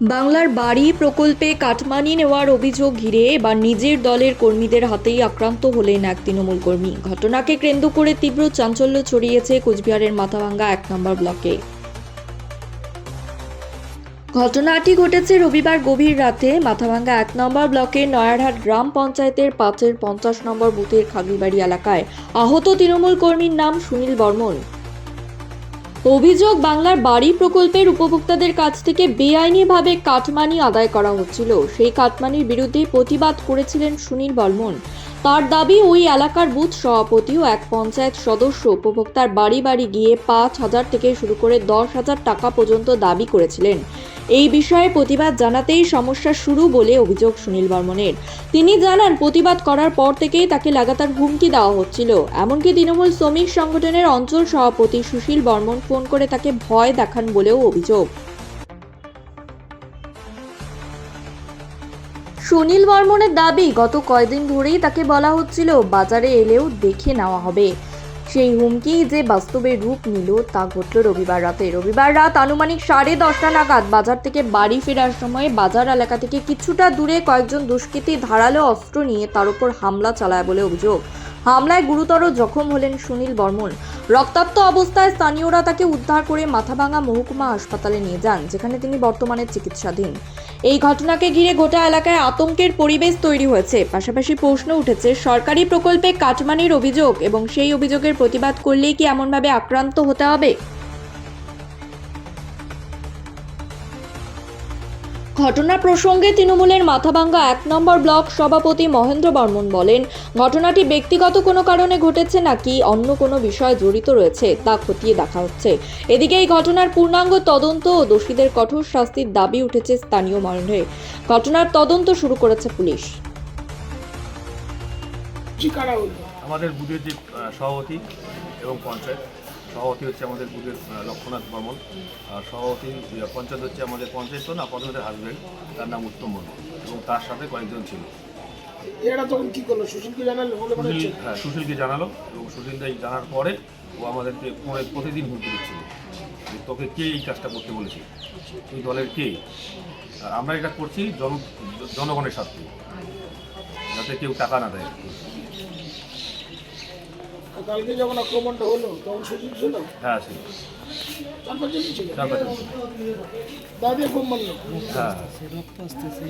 বাংলার বাড়ি প্রকল্পে কাটমানি নেওয়ার অভিযোগ ঘিরে এবার নিজের দলের কর্মীদের হাতেই আক্রান্ত হলেন এক তৃণমূল কর্মী। ঘটনাকে কেন্দ্র করে তীব্র চাঞ্চল্য ছড়িয়েছে কোচবিহারের মাথাভাঙ্গা এক নম্বর ব্লকে। ঘটনাটি ঘটেছে রবিবার গভীর রাতে। মাথাভাঙ্গা এক নম্বর ব্লকের নয়ারহাট গ্রাম পঞ্চায়েতের পাঁচের পঞ্চাশ নম্বর বুথের খাগড়িবাড়ি এলাকায় আহত তৃণমূল কর্মীর নাম সুনীল বর্মন। অভিযোগ, বাংলার বাড়ি প্রকল্পের উপভোক্তাদের কাছ থেকে বেআইনিভাবে কাটমানি আদায় করা হচ্ছিল। সেই কাটমানির বিরুদ্ধে প্রতিবাদ করেছিলেন সুনীল বর্মন। তার দাবি, ওই এলাকার বুথ সভাপতি ও এক পঞ্চায়েত সদস্য। উপভোক্তার বাড়ি বাড়ি গিয়ে পাঁচ হাজার থেকে শুরু করে দশ হাজার টাকা পর্যন্ত দাবি করেছিলেন। এই বিষয়ে প্রতিবাদ জানাতেই সমস্যা শুরু বলে অভিযোগ সুনীল বর্মনের। তিনি জানান, প্রতিবাদ করার পর থেকেই তাকে লাগাতার হুমকি দেওয়া হচ্ছিল। এমনকি তৃণমূল শ্রমিক সংগঠনের অঞ্চল সভাপতি সুশীল বর্মন ফোন করে তাকে ভয় দেখান বলেও অভিযোগ। সুনীল বর্মনের দাবি গত কয়দিন ধরেই তাকে বলা হচ্ছিল, বাজারে এলেও দেখে নেওয়া হবে। সেই হুমকি যে বাস্তবে রূপ নিল, তা ঘটল রবিবার রাতে। রবিবার রাত আনুমানিক সাড়ে দশটা নাগাদ বাজার থেকে বাড়ি ফেরার সময় বাজার এলাকা থেকে কিছুটা দূরে কয়েকজন দুষ্কৃতী ধারালো অস্ত্র নিয়ে তার উপর হামলা চালায় বলে অভিযোগ। হামলায় গুরুতর জখম হলেন সুনীল বর্মন। রক্তাক্ত অবস্থায় স্থানীয়রা তাকে উদ্ধার করে মাথাভাঙা মহকুমা হাসপাতালে নিয়ে যান, যেখানে তিনি বর্তমানে চিকিৎসাধীন। এই ঘটনাকে ঘিরে গোটা এলাকায় আতঙ্কের পরিবেশ তৈরি হয়েছে। পাশাপাশি প্রশ্ন উঠেছে, সরকারি প্রকল্পে কাটমানির অভিযোগ এবং সেই অভিযোগের প্রতিবাদ করলেই কি এমনভাবে আক্রান্ত হতে হবে? ঘটনা প্রসঙ্গে তৃণমূলের মাথাভাঙ্গা এক নম্বর ব্লক সভাপতি মহেন্দ্র বর্মন বলেন ঘটনাটি ব্যক্তিগত কোনো কারণে ঘটেছে নাকি অন্য কোনো বিষয় জড়িত রয়েছে তা খতিয়ে দেখা হচ্ছে। এদিকে এই ঘটনার পূর্ণাঙ্গ তদন্ত ও দোষীদের কঠোর শাস্তির দাবি উঠেছে স্থানীয় মহলে ঘটনার তদন্ত শুরু করেছে পুলিশ। আমাদের বুথের যে সভাপতি এবং পঞ্চায়েত সভাপতি হচ্ছে আমাদের বুথের আহ, লক্ষ্মণনাথ বর্মন। আর সভাপতি পঞ্চায়েত হচ্ছে আমাদের পঞ্চায়েত না পঞ্চায়েতের হাজব্যান্ড তার নাম উত্তম বর্মন। এবং তার সাথে কয়েকজন ছিল। এরা তখন কি করল? সুশীলকে জানালো বলে মনে সুশীল হচ্ছে হ্যাঁ সুশীলকে জানালো এবং সুশীল দাই জানার পরে ও আমাদেরকে ফোনে প্রতিদিন হুমকি দিচ্ছিল। তোকে কে এই কাজটা করতে বলেছে? এই দলের কে? আর আমরা এটা করছি জন জনগণের স্বার্থে যাতে কেউ টাকা না দেয়। কালকে যখন আক্রমণটা হলো তখন সুযোগ ছিল হ্যাঁ ছিল দাদি খুব মারলো হ্যাঁ। রক্ত আসতেছে।